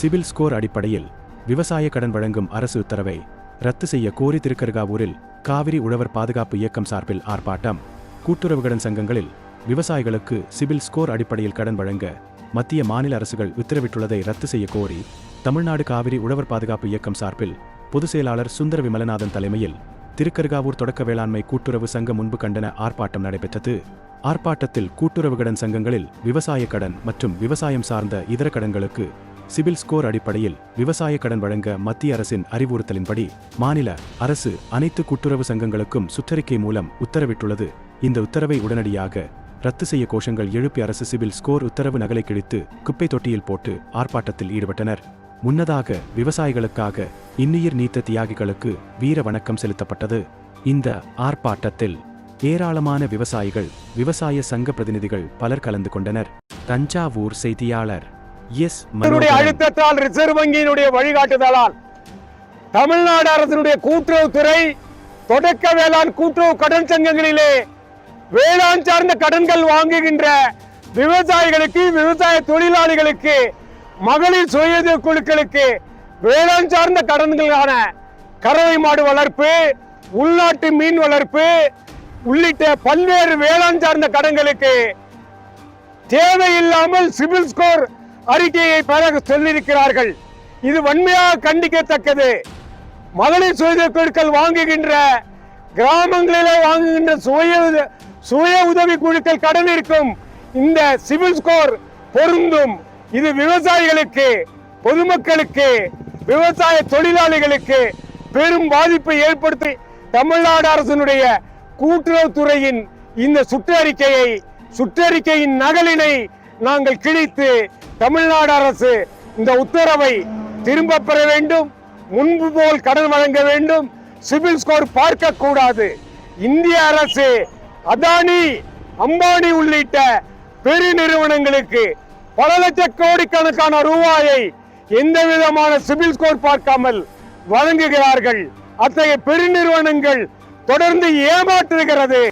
CIBIL score அடிப்படையில் விவசாய கடன் வழங்கும் அரசு உத்தரவை ரத்து செய்ய கோரி திருக்கருகாவூரில் காவிரி உழவர் பாதுகாப்பு இயக்கம் சார்பில் ஆர்ப்பாட்டம். கூட்டுறவு கடன் சங்கங்களில் விவசாயிகளுக்கு சிபில் ஸ்கோர் அடிப்படையில் கடன் வழங்க மத்திய மாநில அரசுகள் உத்தரவிட்டுள்ளதை ரத்து செய்ய கோரி தமிழ்நாடு காவிரி உழவர் பாதுகாப்பு இயக்கம் சார்பில் பொதுச் செயலாளர் சுந்தர விமலநாதன் தலைமையில் திருக்கருகாவூர் தொடக்க வேளாண்மை கூட்டுறவு சங்கம் முன்பு கண்டன ஆர்ப்பாட்டம் நடைபெற்றது. ஆர்ப்பாட்டத்தில் கூட்டுறவு கடன் சங்கங்களில் விவசாய கடன் மற்றும் விவசாயம் சார்ந்த இதர கடன்களுக்கு சிபில் ஸ்கோர் அடிப்படையில் விவசாய கடன் வழங்க மத்திய அரசின் அறிவுறுத்தலின்படி மாநில அரசு அனைத்து கூட்டுறவு சங்கங்களுக்கும் சுற்றறிக்கை மூலம் உத்தரவிட்டுள்ளது. இந்த உத்தரவை உடனடியாக ரத்து செய்ய கோஷங்கள் எழுப்பி அரசு சிபில் ஸ்கோர் உத்தரவு நகலை கிழித்து குப்பை தொட்டியில் போட்டு ஆர்ப்பாட்டத்தில் ஈடுபட்டனர். முன்னதாக விவசாயிகளுக்காக இன்னுயிர் நீத்த தியாகிகளுக்கு வீர வணக்கம் செலுத்தப்பட்டது. இந்த ஆர்ப்பாட்டத்தில் ஏராளமான விவசாயிகள் விவசாய சங்க பிரதிநிதிகள் பலர் கலந்து கொண்டனர். தஞ்சாவூர் செய்தியாளர் எஸ் அழுத்தத்தால் ரிசர்வ் வங்கியினுடைய வழிகாட்டுதலால் தமிழ்நாடு அரசினுடைய கூட்டுறவுத்துறை தொடக்க வேளாண் கூட்டுறவு கடன் சங்கங்களிலே வேளாண் சார்ந்த கடன்கள் வாங்குகின்ற விவசாயிகளுக்கு விவசாய தொழிலாளிகளுக்கு மகளிர் சுய குழுக்களுக்கு வேளாண் சார்ந்த கடன்களான கறவை மாடு வளர்ப்பு உள்நாட்டு மீன் வளர்ப்பு உள்ளிட்ட பல்வேறு வேளாண் சார்ந்த கடன்களுக்கு தேவையில்லாமல் சிபில் ஸ்கோர் அறிக்கையை பெற சொல்லியிருக்கிறார்கள். இது வன்மையாக கண்டிக்கத்தக்கது. மகளிர் சுய குழுக்கள் வாங்குகின்ற கிராமங்களிலே வாங்குகின்ற சுய உத- சுய உதவி குழுக்கள் கடன் இருக்கும். இந்த சிவில் ஸ்கோர் பொருந்தும். இது விவசாயிகளுக்கு பொதுமக்களுக்கு விவசாய தொழிலாளிகளுக்கு பெரும் பாதிப்பை ஏற்படுத்தி தமிழ்நாடு அரசினுடைய கூட்டுறவுத்துறையின் இந்த சுற்றறிக்கையை சுற்றறிக்கையின் நகலினை நாங்கள் கிழித்து தமிழ்நாடு அரசு இந்த உத்தரவை திரும்ப பெற வேண்டும் முன்பு போல் கடன் வழங்க வேண்டும் சிபில் ஸ்கோர் பார்க்க கூடாது இந்திய அரசு அதானி அம்பானி உள்ளிட்ட பெரு நிறுவனங்களுக்கு பல லட்ச கோடிக்கணக்கான ரூபாயை எந்த விதமான சிபில் ஸ்கோர் பார்க்காமல் வழங்குகிறார்கள். அத்தகைய பெருநிறுவனங்கள் தொடர்ந்து ஏமாற்றுகிறது.